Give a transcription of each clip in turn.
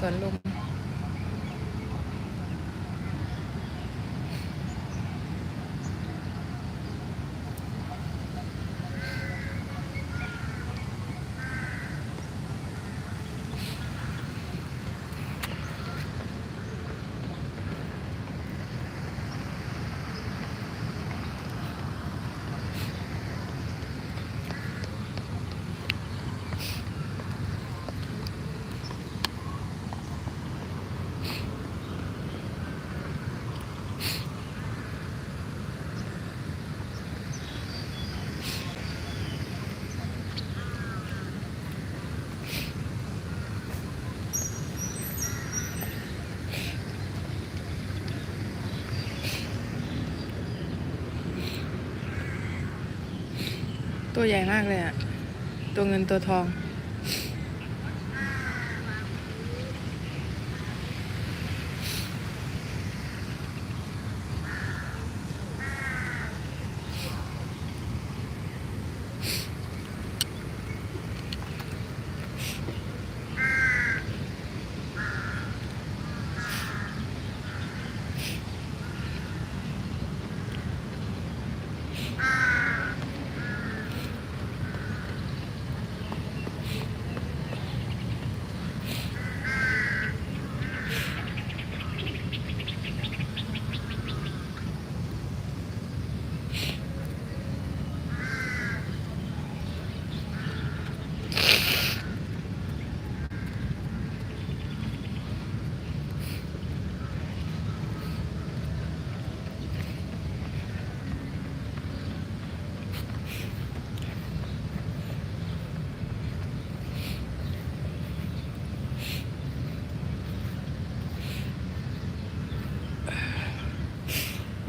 สวนลุม ตัวใหญ่มากเลยอะตัวเงินตัวทอง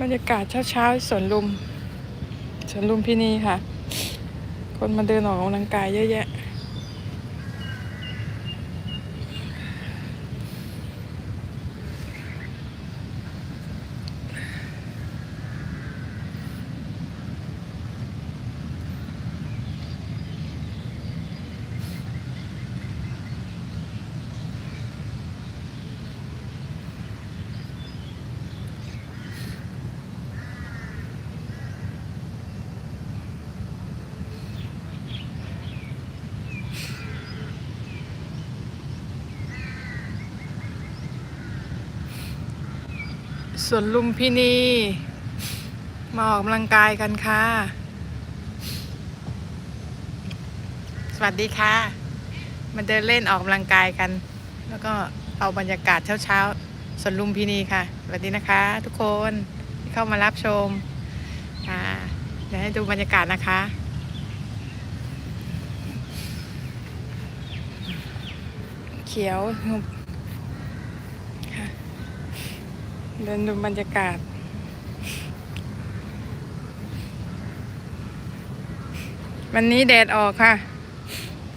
บรรยากาศเช้าๆสวนลุมสวนลุมพินีค่ะ คนมาเดินออกกำลังกายเยอะแยะ สวนลุมพินี มาออกกำลังกายกันค่ะ สวัสดีค่ะ มาเดินเล่นออกกำลังกายกัน แล้วก็เอาบรรยากาศเช้าๆสวนลุมพินีค่ะ สวัสดีนะคะ ทุกคนที่เข้ามารับชมค่ะเดี๋ยวให้ดูบรรยากาศนะคะเขียวงบค่ะ เดินดูบรรยากาศ วันนี้แดดออกค่ะ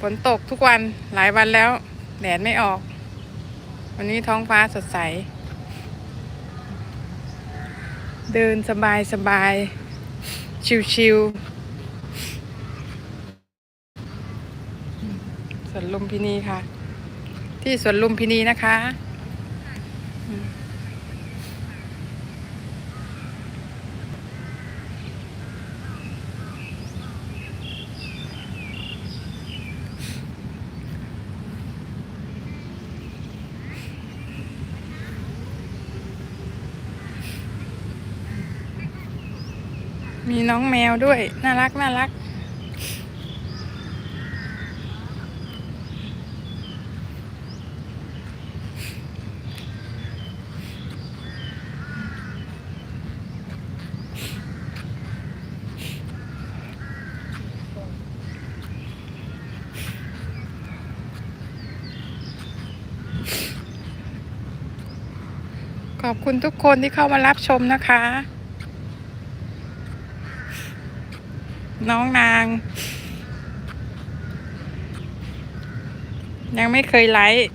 ฝนตกทุกวันหลายวันแล้ว แดดไม่ออก วันนี้ท้องฟ้าสดใส เดินสบายสบาย ชิวๆสวนลุมพินีค่ะ ที่สวนลุมพินีนะคะ มีน้องแมวด้วย น่ารัก น่ารัก ขอบคุณทุกคนที่เข้ามารับชมนะคะ น้องนาง ยังไม่เคยไลฟ์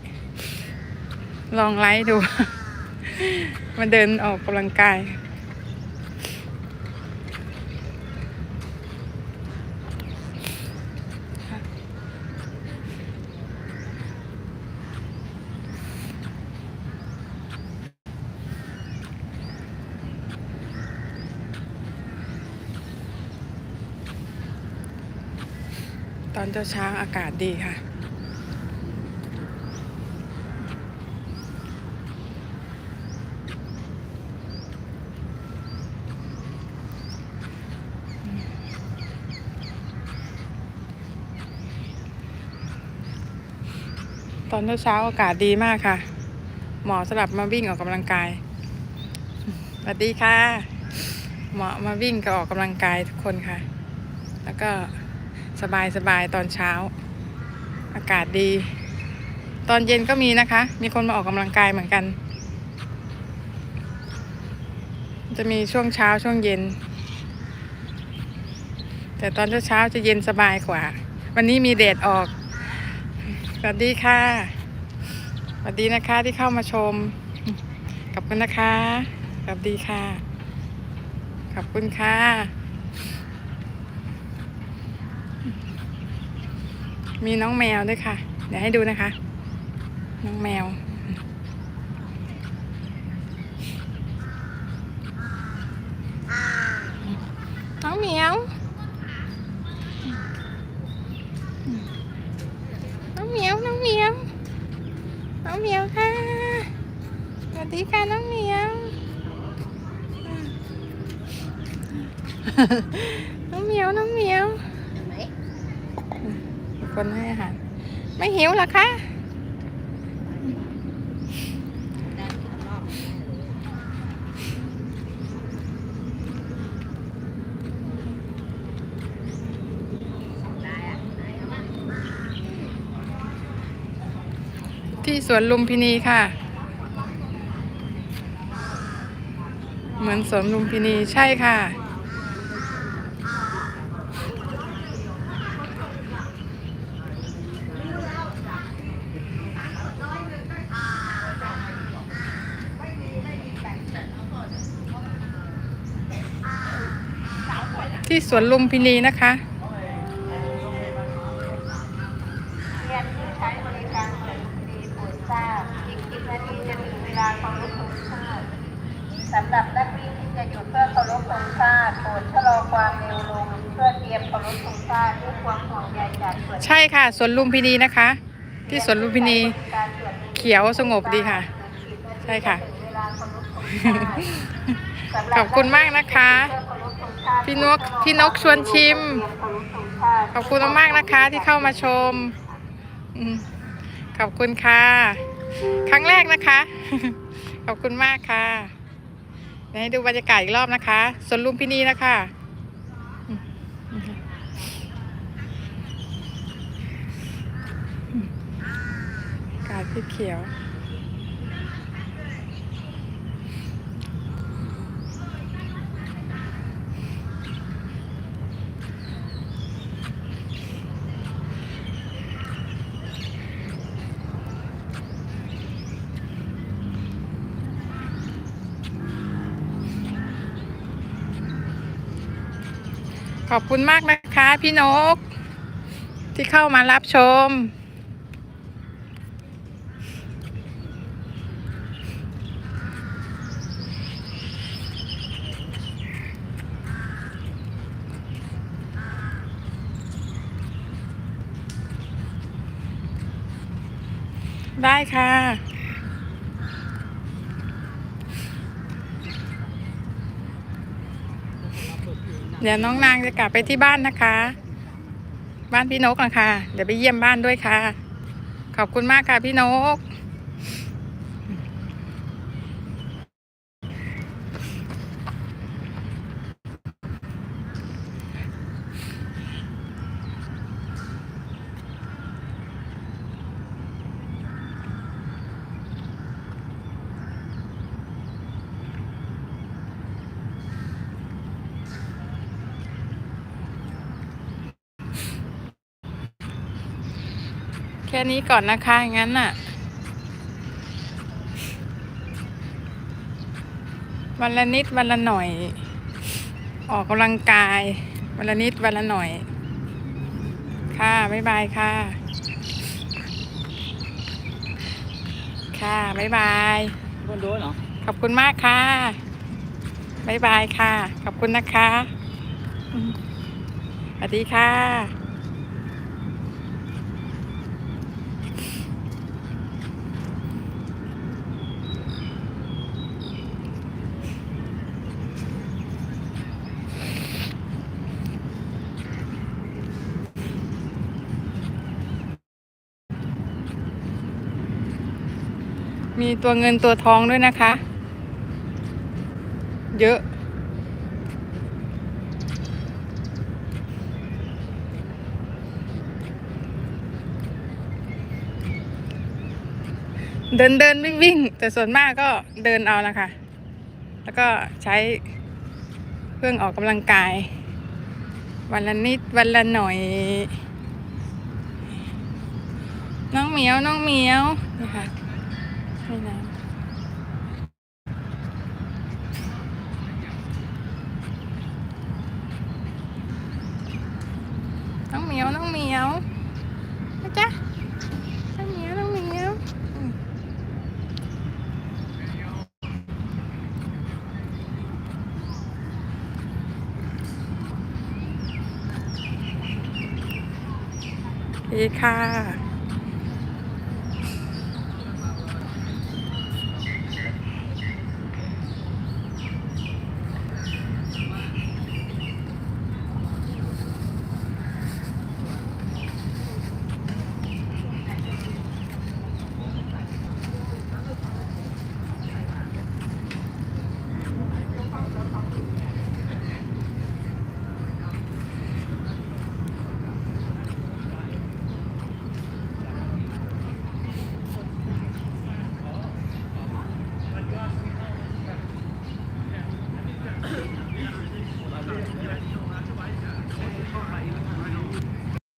ลองไลฟ์ดู มาเดินออกกำลังกาย เช้าช้าๆอากาศดีค่ะ ตอนเช้าๆอากาศดีมากค่ะเหมาะสำหรับมาวิ่งออกกำลังกาย สวัสดีค่ะเหมาะมาวิ่งกับออกกำลังกายทุกคนค่ะ แล้วก็ สบายสบายๆตอนเช้า อากาศดี ตอนเย็นก็มีนะคะ มีคนมาออกกำลังกายเหมือนกัน จะมีช่วงเช้าช่วงเย็น แต่ตอนเช้าเช้าจะเย็นสบายกว่า วันนี้มีแดดออก สวัสดีค่ะ สวัสดีนะคะที่เข้ามาชมขอบคุณนะคะ สวัสดีค่ะ ขอบคุณค่ะ มีน้องแมวด้วยค่ะ เดี๋ยวให้ดูนะคะ น้องแมว น้องเหมียว น้องเหมียว น้องเหมียว น้องเหมียวค่ะ สวัสดีค่ะน้องเหมียว น้องเหมียว น้องเหมียว คนให้อาหารไม่หิวหรอคะที่สวนลุมพินีค่ะ เหมือนสวนลุมพินีใช่ค่ะ ที่สวนลุมพินีนะคะ เรียนที่ใช้บริการเปิดฟรีโปรดทราบอีก10นาทีจะถึงเว ลาเคารพธงชาติสำหรับนักวิ่งที่จะหยุดเพื่อเคารพธงชาติโปรดชะลอความเร็วลงเพื่อเตรียมเคารพธงชาติด้วยความห่วงใยจากส่วนใช่ค่ะสวนลุมพินีนะคะ ที่สวนลุมพินีการตรวจเขียวสงบดีค่ะ ใช่ค่ะเวลาเคารพธงชาติสำหรับขอบคุณมากนะคะเพี่นกพี่นกชวนชิม ขอบคุณมากนะคะ ที่เข้ามาชมขอบคุณค่ะ ครั้งแรกนะคะ ขอบคุณมากค่ะให้ดูบรรยากาศอีกรอบนะคะสวนลุมพินีนะคะกาศที่เขียว ขอบคุณมากนะคะพี่นก ที่เข้ามารับชม ได้ค่ะ เดี๋ยวน้องนางจะกลับไปที่บ้านนะคะ บ้านพี่นกนะคะ เดี๋ยวไปเยี่ยมบ้านด้วยค่ะ ขอบคุณมากค่ะพี่นก แค่นี้ก่อนนะคะงั้นน่ะ วันละนิดวันละหน่อย ออกกำลังกาย วันละนิดวันละหน่อย ค่ะ บ๊ายบายค่ะ ค่ะ บ๊ายบายคนโดนเหรอขอบคุณมากค่ะ บ๊ายบายค่ะ ขอบคุณนะคะอืมสวัสดีค่ะ มีตัวเงินตัวทองด้วยนะคะ เยอะ เดินเดินวิ่งวิ่งแต่ส่วนมากก็เดินเอานะคะ แล้วก็ใช้เครื่องออกกำลังกาย วันละนิดวันละหน่อย น้องเหมียวน้องเหมียวนี่ค่ะนี่นะ น้องเหมียวน้องเหมีย